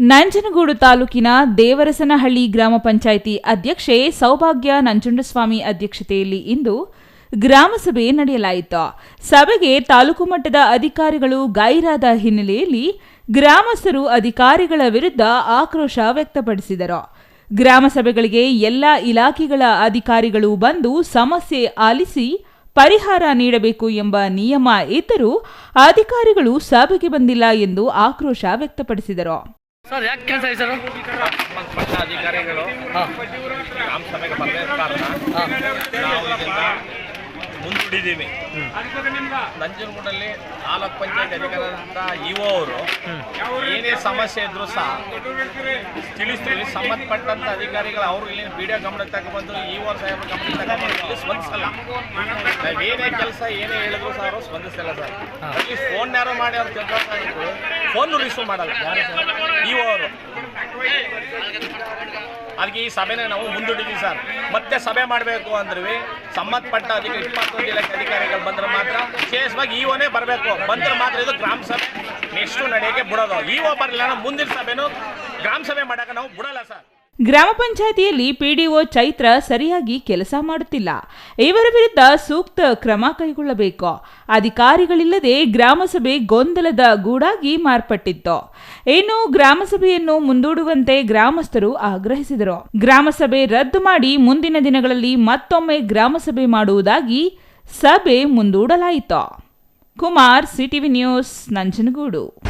ನಂಜನಗೂಡು ತಾಲೂಕಿನ ದೇವರಸನಹಳ್ಳಿ ಗ್ರಾಮ ಪಂಚಾಯಿತಿ ಅಧ್ಯಕ್ಷೆ ಸೌಭಾಗ್ಯ ನಂಜುಂಡಸ್ವಾಮಿ ಅಧ್ಯಕ್ಷತೆಯಲ್ಲಿ ಇಂದು ಗ್ರಾಮಸಭೆ ನಡೆಯಲಾಯಿತು. ಸಭೆಗೆ ತಾಲೂಕು ಮಟ್ಟದ ಅಧಿಕಾರಿಗಳು ಗೈರಾದ ಹಿನ್ನೆಲೆಯಲ್ಲಿ ಗ್ರಾಮಸ್ಥರು ಅಧಿಕಾರಿಗಳ ವಿರುದ್ಧ ಆಕ್ರೋಶ ವ್ಯಕ್ತಪಡಿಸಿದರು. ಗ್ರಾಮಸಭೆಗಳಿಗೆ ಎಲ್ಲ ಇಲಾಖೆಗಳ ಅಧಿಕಾರಿಗಳು ಬಂದು ಸಮಸ್ಯೆ ಆಲಿಸಿ ಪರಿಹಾರ ನೀಡಬೇಕು ಎಂಬ ನಿಯಮ ಇದ್ದರೂ ಅಧಿಕಾರಿಗಳು ಸಭೆಗೆ ಬಂದಿಲ್ಲ ಎಂದು ಆಕ್ರೋಶ ವ್ಯಕ್ತಪಡಿಸಿದರು. ಸರ್ ಯಾಕೆ ಕೆಲಸ ಇದೆ ಸರ್? ಅಧಿಕಾರಿಗಳು ನಮ್ಮ ಸಮಯಕ್ಕೆ ಸಭೆಗೆ ಬರದೇ ಕಾರಣ ನಾವು ಇದನ್ನ ಮುಂದೂಡಿದ್ದೀವಿ. ನಂಜನಗೂಡಲ್ಲಿ ತಾಲೂಕ್ ಪಂಚಾಯತ್ ಅಧಿಕಾರಿಯಾದಂಥ ಇಒ ಅವರು ಏನೇ ಸಮಸ್ಯೆ ಇದ್ರು ಸಹ ತಿಳಿಸ್ತೀವಿ. ಸಂಬಂಧಪಟ್ಟಂತ ಅಧಿಕಾರಿಗಳು ಅವರು ಇಲ್ಲಿ ವಿಡಿಯೋ ಗಮನಕ್ಕೆ ತಗೊಂಡ್ಬಂದು ಇಒ ಸಾಹೇಬ್ರ ಗಮನಕ್ಕೆ ತಗೊಂಡು ಸ್ಪಂದಿಸಲ್ಲ. ನಾವೇನೇ ಕೆಲಸ ಏನೇ ಹೇಳಿದ್ರು ಸಹ ಅವರು ಸ್ಪಂದಿಸಲ್ಲ ಸರ್. ಅಲ್ಲಿ ಫೋನ್ ಯಾರೋ ಮಾಡಿ ಅವ್ರು ತಿಳ್ಕೊಳ್ತಾ ಫೋನ್ ರಿಸೀವ್ ಮಾಡಲ್ಲ. ಇಒ ಅವರು. ಅದಕ್ಕೆ ಈ ಸಭೆನ ನಾವು ಮುಂದೂಡಿದ್ವಿ ಸರ್. ಮತ್ತೆ ಸಭೆ ಮಾಡಬೇಕು ಅಂದ್ರೆ ಸಂಬಂಧಪಟ್ಟ ಅಧಿಕಾರಿ ಇಪ್ಪತ್ತೊಂದು ಇಲಾಖೆ ಅಧಿಕಾರಿಗಳು ಬಂದ್ರೆ ಮಾತ್ರ ವಿಶೇಷವಾಗಿ ಇಒನೇ ಬರಬೇಕು. ಬಂದ್ರೆ ಮಾತ್ರ ಇದು ಗ್ರಾಮ ಸಭೆ. ನೆಕ್ಸ್ಟು ನಡೆಯೋಕೆ ಬಿಡೋದು. ಇಒ ಬರಲಿಲ್ಲ ಮುಂದಿನ ಸಭೆನೂ ಗ್ರಾಮ ಸಭೆ ಮಾಡೋಕೆ ನಾವು ಬಿಡೋಲ್ಲ ಸರ್. ಗ್ರಾಮ ಪಂಚಾಯಿತಿಯಲ್ಲಿ ಪಿಡಿಒ ಚೈತ್ರ ಸರಿಯಾಗಿ ಕೆಲಸ ಮಾಡುತ್ತಿಲ್ಲ. ಇವರ ವಿರುದ್ಧ ಸೂಕ್ತ ಕ್ರಮ ಕೈಗೊಳ್ಳಬೇಕು. ಅಧಿಕಾರಿಗಳಿಲ್ಲದೆ ಗ್ರಾಮಸಭೆ ಗೊಂದಲದ ಗೂಡಾಗಿ ಮಾರ್ಪಟ್ಟಿತ್ತು. ಇನ್ನು ಗ್ರಾಮಸಭೆಯನ್ನು ಮುಂದೂಡುವಂತೆ ಗ್ರಾಮಸ್ಥರು ಆಗ್ರಹಿಸಿದರು. ಗ್ರಾಮಸಭೆ ರದ್ದು ಮಾಡಿ ಮುಂದಿನ ದಿನಗಳಲ್ಲಿ ಮತ್ತೊಮ್ಮೆ ಗ್ರಾಮಸಭೆ ಮಾಡುವುದಾಗಿ ಸಭೆ ಮುಂದೂಡಲಾಯಿತು. Kumar, CTV news, Nanjangud.